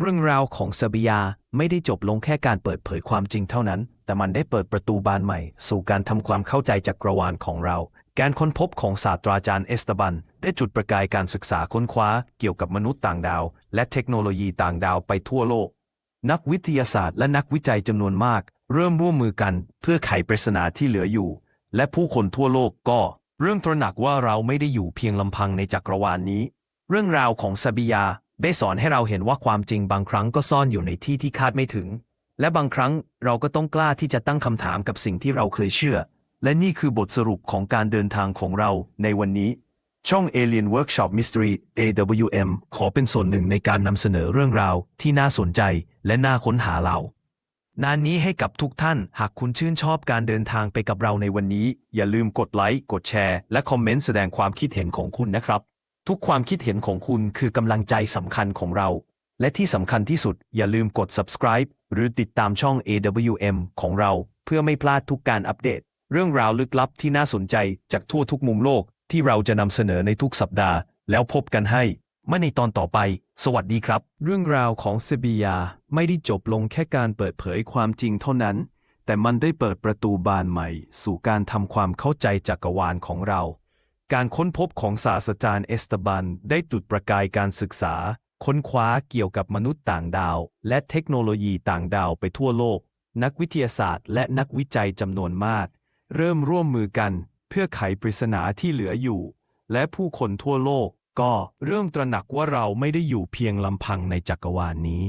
เรื่องราวของซาบิยาไม่ได้จบลงแค่การเปิดเผยความจริงเท่านั้น แต่มันได้เปิดประตูบานใหม่ สู่การทำความเข้าใจจักรวาลของเรา การค้นพบของศาสตราจารย์เอสตาบัน ได้จุดประกายการศึกษาค้นคว้า เกี่ยวกับมนุษย์ต่างดาว และเทคโนโลยีต่างดาวไปทั่วโลก นักวิทยาศาสตร์และนักวิจัยจำนวนมาก เริ่มร่วมมือกัน เพื่อไขปริศนาที่เหลืออยู่ และผู้คนทั่วโลกก็ เริ่มตระหนักว่าเราไม่ได้อยู่เพียงลำพังในจักรวาลนี้ เรื่องราวของซาบิยา ได้สอนให้เราเห็นว่าความจริงบางครั้งก็ซ่อนอยู่ในที่ที่คาดไม่ถึง และบางครั้งเราก็ต้องกล้าที่จะตั้งคำถามกับสิ่งที่เราเคยเชื่อ และนี่คือบทสรุปของการเดินทางของเราในวันนี้ ช่อง Alien Workshop Mystery AWM ขอเป็นส่วนหนึ่งในการนำเสนอเรื่องราวที่น่าสนใจและน่าค้นหาเรานานนี้ให้กับทุกท่าน หากคุณชื่นชอบการเดินทางไปกับเราในวันนี้ อย่าลืมกดไลค์ กดแชร์ และคอมเมนต์แสดงความคิดเห็นของคุณนะครับ ทุกความคิดเห็นของคุณคือกำลังใจสำคัญของเรา และที่สำคัญที่สุดอย่าลืมกด subscribe หรือติดตามช่อง AWM ของเรา เพื่อไม่พลาดทุกการอัปเดต เรื่องราวลึกลับที่น่าสนใจจากทั่วทุกมุมโลกที่เราจะนำเสนอในทุกสัปดาห์ แล้วพบกันให้ไม่ในตอนต่อไป สวัสดีครับ เรื่องราวของเซบียาไม่ได้จบลงแค่การเปิดเผยความจริงเท่านั้น แต่มันได้เปิดประตูบานใหม่ สู่การทำความเข้าใจจักรวาลของเรา การค้นพบของศาสตราจารย์เอสตาบันได้จุดประกายการศึกษา ค้นคว้าเกี่ยวกับมนุษย์ต่างดาว และเทคโนโลยีต่างดาวไปทั่วโลก นักวิทยาศาสตร์ และนักวิจัยจำนวนมาก เริ่มร่วมมือกัน เพื่อไขปริศนาที่เหลืออยู่ และผู้คนทั่วโลกก็เริ่มตระหนักว่าเราไม่ได้อยู่เพียงลำพังในจักรวาลนี้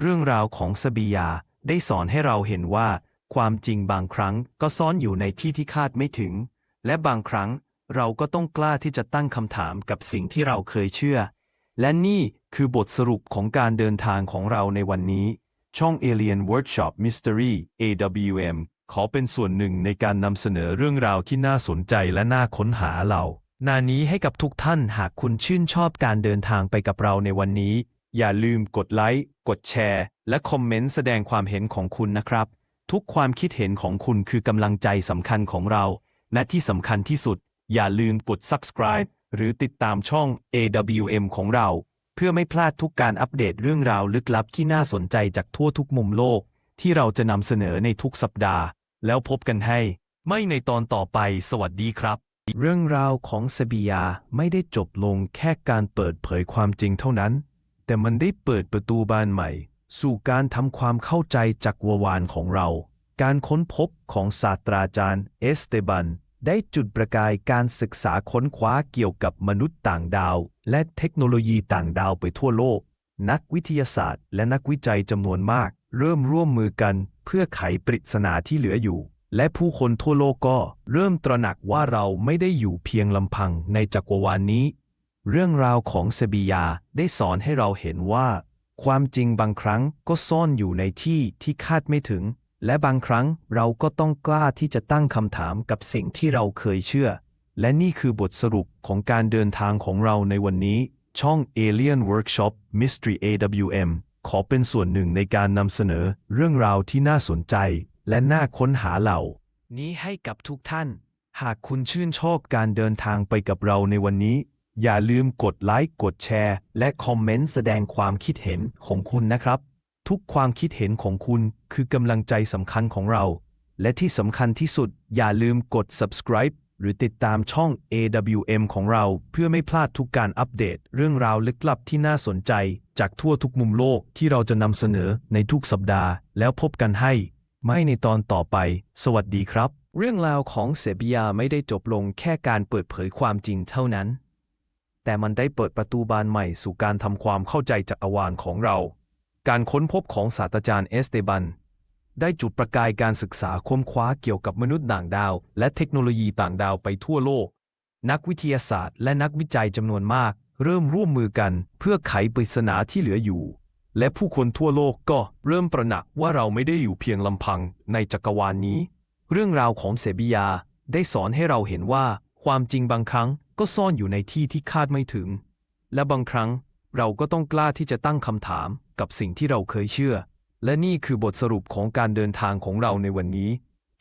เรื่องราวของสบียาได้สอนให้เราเห็นว่า ความจริงบางครั้งก็ซ่อนอยู่ในที่ที่คาดไม่ถึง และบางครั้ง เราก็ต้องกล้าที่จะตั้งคำถามกับสิ่งที่เราเคยเชื่อ และนี่คือบทสรุปของการเดินทางของเราในวันนี้ ช่อง Alien Workshop Mystery AWM ขอเป็นส่วนหนึ่งในการนำเสนอเรื่องราวที่น่าสนใจและน่าค้นหาเรานานี้ให้กับทุกท่านหากคุณชื่นชอบการเดินทางไปกับเราในวันนี้ อย่าลืมกดไลค์ กดแชร์ และคอมเมนต์แสดงความเห็นของคุณนะครับ ทุกความคิดเห็นของคุณคือกำลังใจสำคัญของเรา และที่สำคัญที่สุด อย่าลืมกด subscribe หรือติดตามช่อง AWM ของเรา เพื่อไม่พลาดทุกการอัปเดตเรื่องราวลึกลับที่น่าสนใจจากทั่วทุกมุมโลก ที่เราจะนำเสนอในทุกสัปดาห์ แล้วพบกันให้ ไม่ในตอนต่อไปสวัสดีครับ เรื่องราวของเซบียาไม่ได้จบลงแค่การเปิดเผยความจริงเท่านั้น แต่มันได้เปิดประตูบานใหม่ สู่การทำความเข้าใจจักรวาลของเรา การค้นพบของศาสตราจารย์เอสเตบัน ได้จุดประกายการศึกษาค้นคว้าเกี่ยวกับมนุษย์ต่างดาว และเทคโนโลยีต่างดาวไปทั่วโลก นักวิทยาศาสตร์ และนักวิจัยจำนวนมาก เริ่มร่วมมือกันเพื่อไขปริศนาที่เหลืออยู่ และผู้คนทั่วโลกก็เริ่มตระหนักว่าเราไม่ได้อยู่เพียงลำพังในจักรวาลนี้ เรื่องราวของเซบียาได้สอนให้เราเห็นว่า ความจริงบางครั้งก็ซ่อนอยู่ในที่ที่คาดไม่ถึง และบางครั้งเราก็ต้องกล้าที่จะตั้งคำถามกับสิ่งที่เราเคยเชื่อ และนี่คือบทสรุปของการเดินทางของเราในวันนี้ ช่อง Alien Workshop Mystery AWM ขอเป็นส่วนหนึ่งในการนำเสนอเรื่องราวที่น่าสนใจ และน่าค้นหาเหล่า นี้ให้กับทุกท่าน หากคุณชื่นชอบการเดินทางไปกับเราในวันนี้ อย่าลืมกดไลค์กดแชร์ และคอมเมนต์แสดงความคิดเห็นของคุณนะครับ ทุกความคิดเห็นของคุณคือกำลังใจสำคัญของเรา และที่สำคัญที่สุดอย่าลืมกด subscribe หรือติดตามช่อง AWM ของเรา เพื่อไม่พลาดทุกการอัปเดต เรื่องราวลึกลับที่น่าสนใจ จากทั่วทุกมุมโลกที่เราจะนำเสนอในทุกสัปดาห์ แล้วพบกันให้ ไม่ในตอนต่อไป สวัสดีครับ เรื่องราวของเซบียาไม่ได้จบลงแค่การเปิดเผยความจริงเท่านั้น แต่มันได้เปิดประตูบานใหม่สู่การทำความเข้าใจจักรวาลของเรา การค้นพบของศาสตราจารย์เอสเตบัน ได้จุดประกายการศึกษาค้นคว้าเกี่ยวกับมนุษย์ต่างดาว และเทคโนโลยีต่างดาวไปทั่วโลก นักวิทยาศาสตร์ และนักวิจัยจำนวนมาก เริ่มร่วมมือกันเพื่อไขปริศนาที่เหลืออยู่ และผู้คนทั่วโลกก็เริ่มประหนักว่าเราไม่ได้อยู่เพียงลำพังในจักรวาลนี้ เรื่องราวของเซบียาได้สอนให้เราเห็นว่า ความจริงบางครั้งก็ซ่อนอยู่ในที่ที่คาดไม่ถึง และบางครั้ง เราก็ต้องกล้าที่จะตั้งคำถามกับสิ่งที่เราเคยเชื่อ และนี่คือบทสรุปของการเดินทางของเราในวันนี้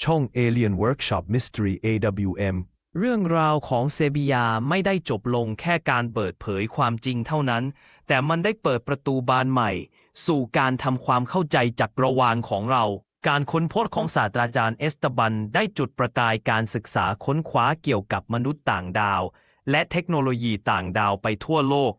ช่อง Alien Workshop Mystery AWM เรื่องราวของเซบียาไม่ได้จบลงแค่การเปิดเผยความจริงเท่านั้น แต่มันได้เปิดประตูบานใหม่ สู่การทำความเข้าใจจักรวาลของเรา การค้นพบของศาสตราจารย์เอสตบันได้จุดประกายการศึกษาค้นคว้าเกี่ยวกับมนุษย์ต่างดาว และเทคโนโลยีต่างดาวไปทั่วโลก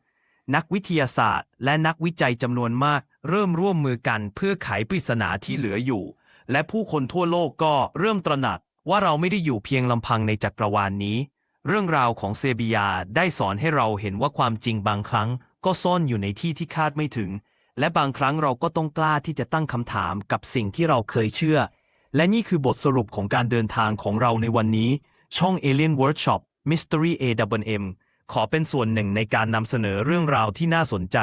นักวิทยาศาสตร์ และนักวิจัยจำนวนมาก เริ่มร่วมมือกันเพื่อไขปริศนาที่เหลืออยู่ และผู้คนทั่วโลกก็เริ่มตระหนักว่าเราไม่ได้อยู่เพียงลำพังในจักรวาลนี้ เรื่องราวของเซบียาได้สอนให้เราเห็นว่าความจริงบางครั้ง ก็ซ่อนอยู่ในที่ที่คาดไม่ถึง และบางครั้งเราก็ต้องกล้าที่จะตั้งคำถามกับสิ่งที่เราเคยเชื่อ และนี่คือบทสรุปของการเดินทางของเราในวันนี้ ช่อง Alien Workshop Mystery AWM ขอเป็นส่วนหนึ่งในการนำเสนอเรื่องราวที่น่าสนใจ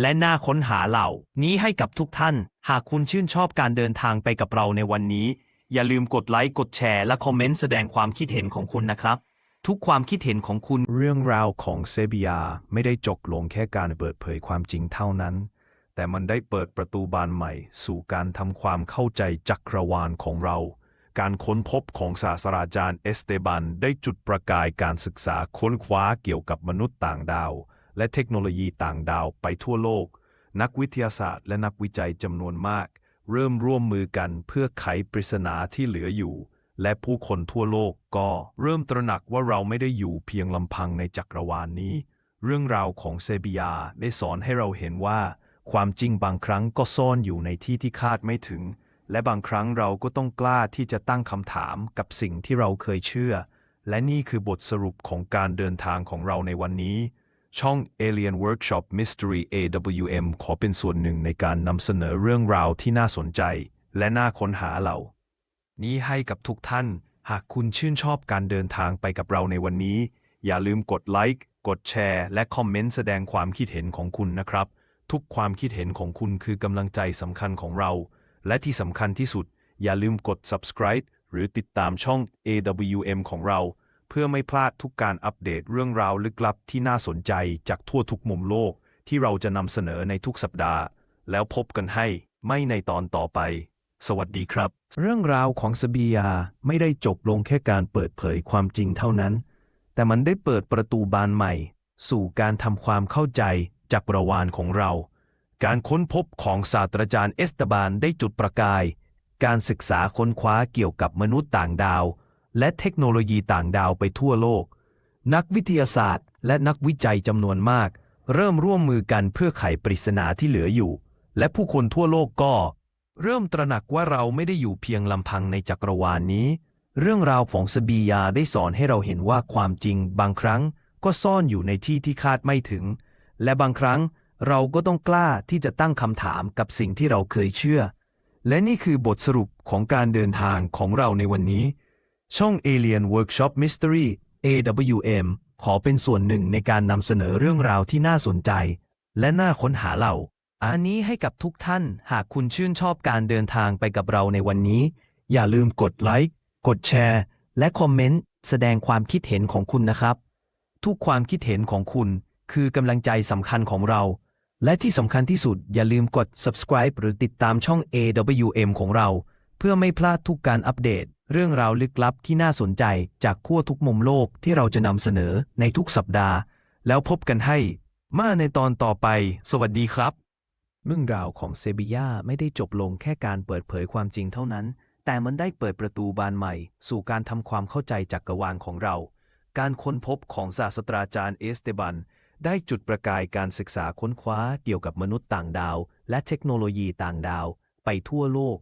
และน่าค้นหาเหล่า นี้ให้กับทุกท่าน หากคุณชื่นชอบการเดินทางไปกับเราในวันนี้ อย่าลืมกดไลค์กดแชร์และคอมเมนต์แสดงความคิดเห็นของคุณนะครับ ทุกความคิดเห็นของคุณ เรื่องราวของเซบียาไม่ได้จบลงแค่การเปิดเผยความจริงเท่านั้น แต่มันได้เปิดประตูบานใหม่ สู่การทำความเข้าใจจักรวาลของเรา การค้นพบของศาสตราจารย์เอสเตบันได้จุดประกายการศึกษาค้นคว้าเกี่ยวกับมนุษย์ต่างดาว และเทคโนโลยีต่างดาวไปทั่วโลก นักวิทยาศาสตร์และนักวิจัยจำนวนมาก เริ่มร่วมมือกันเพื่อไขปริศนาที่เหลืออยู่ และผู้คนทั่วโลกก็เริ่มตระหนักว่าเราไม่ได้อยู่เพียงลำพังในจักรวาลนี้ เรื่องราวของเซบียาได้สอนให้เราเห็นว่า ความจริงบางครั้งก็ซ่อนอยู่ในที่ที่คาดไม่ถึง และบางครั้งเราก็ต้องกล้าที่จะตั้งคำถามกับสิ่งที่เราเคยเชื่อ และนี่คือบทสรุปของการเดินทางของเราในวันนี้ ช่อง Alien Workshop Mystery AWM ขอเป็นส่วนหนึ่งในการนำเสนอเรื่องราวที่น่าสนใจ และน่าค้นหาเรา นี้ให้กับทุกท่าน หากคุณชื่นชอบการเดินทางไปกับเราในวันนี้ อย่าลืมกดไลค์กดแชร์และคอมเมนต์แสดงความคิดเห็นของคุณนะครับ ทุกความคิดเห็นของคุณคือกำลังใจสำคัญของเรา และที่สำคัญที่สุด อย่าลืมกด subscribe หรือติดตามช่อง AWM ของเรา เพื่อไม่พลาดทุกการอัปเดตเรื่องราวลึกลับที่น่าสนใจจากทั่วทุกมุมโลก ที่เราจะนำเสนอในทุกสัปดาห์ แล้วพบกันให้ไม่ในตอนต่อไป สวัสดีครับ เรื่องราวของสเบียไม่ได้จบลงแค่การเปิดเผยความจริงเท่านั้น แต่มันได้เปิดประตูบานใหม่ สู่การทำความเข้าใจจักรวาลของเรา การค้นพบของศาสตราจารย์เอสตบานได้จุดประกาย การศึกษาค้นคว้าเกี่ยวกับมนุษย์ต่างดาว และเทคโนโลยีต่างดาวไปทั่วโลก นักวิทยาศาสตร์ และนักวิจัยจำนวนมาก เริ่มร่วมมือกันเพื่อไขปริศนาที่เหลืออยู่ และผู้คนทั่วโลกก็ เริ่มตระหนักว่าเราไม่ได้อยู่เพียงลำพังในจักรวาลนี้ เรื่องราวของสบียาได้สอนให้เราเห็นว่าความจริง บางครั้งก็ซ่อนอยู่ในที่ที่คาดไม่ถึง และบางครั้ง เราก็ต้องกล้าที่จะตั้งคำถามกับสิ่งที่เราเคยเชื่อ และนี่คือบทสรุปของการเดินทางของเราในวันนี้ ช่อง Alien Workshop Mystery AWM ขอเป็นส่วนหนึ่งในการนำเสนอเรื่องราวที่น่าสนใจ และน่าค้นหาเราอันนี้ให้กับทุกท่านหากคุณชื่นชอบการเดินทางไปกับเราในวันนี้ อย่าลืมกดไลค์กดแชร์ และคอมเมนต์แสดงความคิดเห็นของคุณนะครับ ทุกความคิดเห็นของคุณคือกำลังใจสำคัญของเรา และที่สำคัญที่สุดอย่าลืมกด subscribe หรือติดตามช่อง AWM ของเรา เพื่อไม่พลาดทุกการอัปเดต เรื่องราวลึกลับที่น่าสนใจจากขั้วทุกมุมโลกที่เราจะนำเสนอในทุกสัปดาห์ แล้วพบกันให้ มาในตอนต่อไป สวัสดีครับ เรื่องราวของเซบียาไม่ได้จบลงแค่การเปิดเผยความจริงเท่านั้น แต่มันได้เปิดประตูบานใหม่ สู่การทำความเข้าใจจักกรวาลของเรา การค้นพบของศาสตราจารย์เอสเตบัน ได้จุดประกายการศึกษาค้นคว้าเกี่ยวกับมนุษย์ต่างดาว และเทคโนโลยีต่างดาว ไปทั่วโลก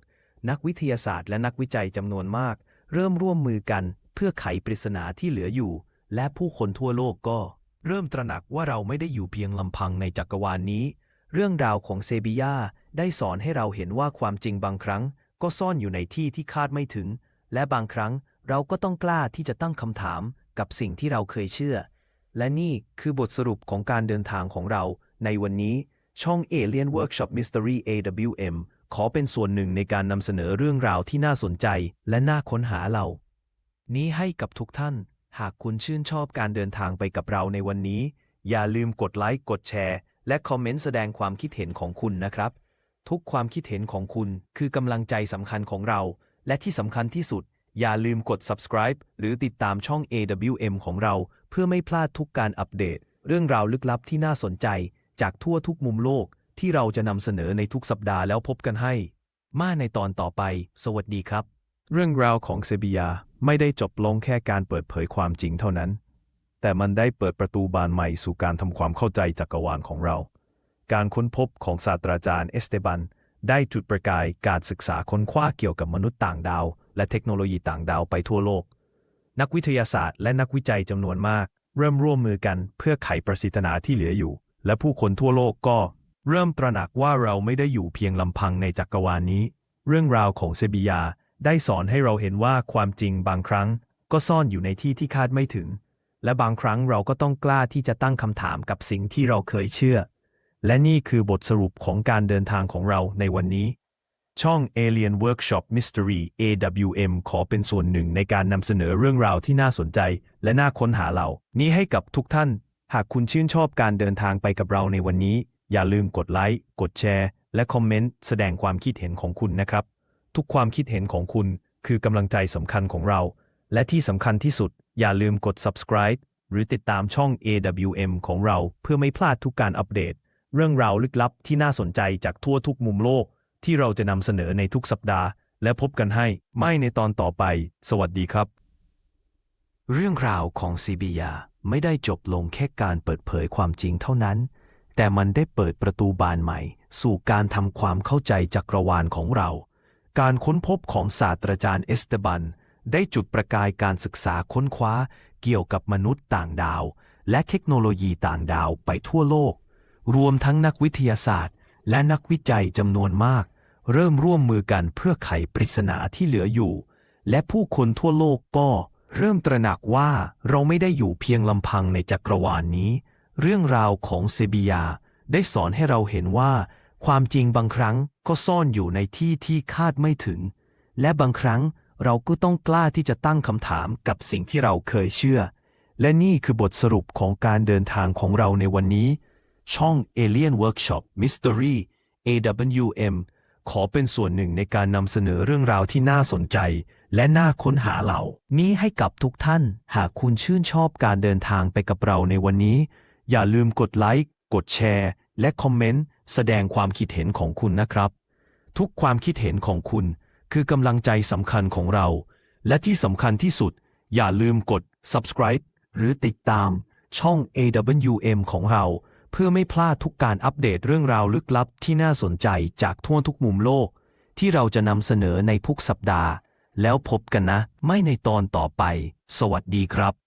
นักวิทยาศาสตร์และนักวิจัยจำนวนมาก เริ่มร่วมมือกันเพื่อไขปริศนาที่เหลืออยู่ และผู้คนทั่วโลกก็ เริ่มตระหนักว่าเราไม่ได้อยู่เพียงลำพังในจักรวาลนี้ เรื่องราวของเซบียาได้สอนให้เราเห็นว่าความจริงบางครั้ง ก็ซ่อนอยู่ในที่ที่คาดไม่ถึง และบางครั้งเราก็ต้องกล้าที่จะตั้งคำถามกับสิ่งที่เราเคยเชื่อ และนี่คือบทสรุปของการเดินทางของเรา ในวันนี้ช่อง Alien Workshop Mystery AWM ขอเป็นส่วนหนึ่งในการนำเสนอเรื่องราวที่น่าสนใจและน่าค้นหาเรา นี้ให้กับทุกท่าน หากคุณชื่นชอบการเดินทางไปกับเราในวันนี้ อย่าลืมกดไลค์กดแชร์ และคอมเมนต์แสดงความคิดเห็นของคุณนะครับ ทุกความคิดเห็นของคุณคือกำลังใจสำคัญของเรา และที่สำคัญที่สุด อย่าลืมกด subscribe หรือติดตามช่อง AWM ของเรา พื่อไม่พลาดทุกการอัปเดต เรื่องราวลึกลับที่น่าสนใจ จากทั่วทุกมุมโลกที่เราจะนำเสนอในทุกสัปดาห์แล้วพบกันให้ มาในตอนต่อไป สวัสดีครับ เรื่องราวของเซบียาไม่ได้จบลงแค่การเปิดเผยความจริงเท่านั้น แต่มันได้เปิดประตูบานใหม่สู่การทำความเข้าใจจักรวาลของเรา การค้นพบของศาสตราจารย์เอสเตบันได้จุดประกายการศึกษาค้นคว้าเกี่ยวกับมนุษย์ต่างดาว และเทคโนโลยีต่างดาวไปทั่วโลก นักวิทยาศาสตร์และนักวิจัยจำนวนมาก เริ่มร่วมมือกันเพื่อไขปริศนาที่เหลืออยู่ และผู้คนทั่วโลกก็ เริ่มตระหนักว่าเราไม่ได้อยู่เพียงลำพังในจักรวาลนี้ เรื่องราวของเซบียาได้สอนให้เราเห็นว่าความจริงบางครั้ง ก็ซ่อนอยู่ในที่ที่คาดไม่ถึง และบางครั้งเราก็ต้องกล้าที่จะตั้งคำถามกับสิ่งที่เราเคยเชื่อ และนี่คือบทสรุปของการเดินทางของเราในวันนี้ ช่อง Alien Workshop Mystery AWM ขอเป็นส่วนหนึ่งในการนำเสนอเรื่องราวที่น่าสนใจ และน่าค้นหาเรา นี้ให้กับทุกท่าน หากคุณชื่นชอบการเดินทางไปกับเราในวันนี้ อย่าลืมกดไลค์ กดแชร์ และคอมเมนต์แสดงความคิดเห็นของคุณนะครับ ทุกความคิดเห็นของคุณคือกำลังใจสำคัญของเรา และที่สำคัญที่สุด อย่าลืมกด subscribe หรือติดตามช่อง AWM ของเรา เพื่อไม่พลาดทุกการอัปเดต เรื่องราวลึกลับที่น่าสนใจจากทั่วทุกมุมโลก ที่เราจะนำเสนอในทุกสัปดาห์ และพบกันให้ไม่ในตอนต่อไป สวัสดีครับ เรื่องราวของซีบียาไม่ได้จบลงแค่การเปิดเผยความจริงเท่านั้น แต่มันได้เปิดประตูบานใหม่ สู่การทำความเข้าใจจักรวาลของเรา การค้นพบของศาสตราจารย์เอสเตบัน ได้จุดประกายการศึกษาค้นคว้า เกี่ยวกับมนุษย์ต่างดาว และเทคโนโลยีต่างดาวไปทั่วโลก รวมทั้งนักวิทยาศาสตร์ และนักวิจัยจำนวนมาก เริ่มร่วมมือกันเพื่อไขปริศนาที่เหลืออยู่ และผู้คนทั่วโลกก็เริ่มตระหนักว่าเราไม่ได้อยู่เพียงลำพังในจักรวาลนี้ เรื่องราวของเซบียาได้สอนให้เราเห็นว่า ความจริงบางครั้งก็ซ่อนอยู่ในที่ที่คาดไม่ถึง และบางครั้งเราก็ต้องกล้าที่จะตั้งคำถามกับสิ่งที่เราเคยเชื่อ และนี่คือบทสรุปของการเดินทางของเราในวันนี้ ช่อง Alien Workshop Mystery AWM ขอเป็นส่วนหนึ่งในการนำเสนอเรื่องราวที่น่าสนใจ และน่าค้นหาเหล่านี้ให้กับทุกท่าน หากคุณชื่นชอบการเดินทางไปกับเราในวันนี้ อย่าลืมกดไลค์กดแชร์ และคอมเมนต์แสดงความคิดเห็นของคุณนะครับ ทุกความคิดเห็นของคุณ คือกำลังใจสำคัญของเรา และที่สำคัญที่สุด อย่าลืมกด subscribe หรือติดตามช่อง AWM ของเรา เพื่อไม่พลาดทุกการอัปเดตเรื่องราวลึกลับที่น่าสนใจจากทั่วทุกมุมโลก ที่เราจะนำเสนอในทุกสัปดาห์ แล้วพบกันนะ ไม่ในตอนต่อไป สวัสดีครับ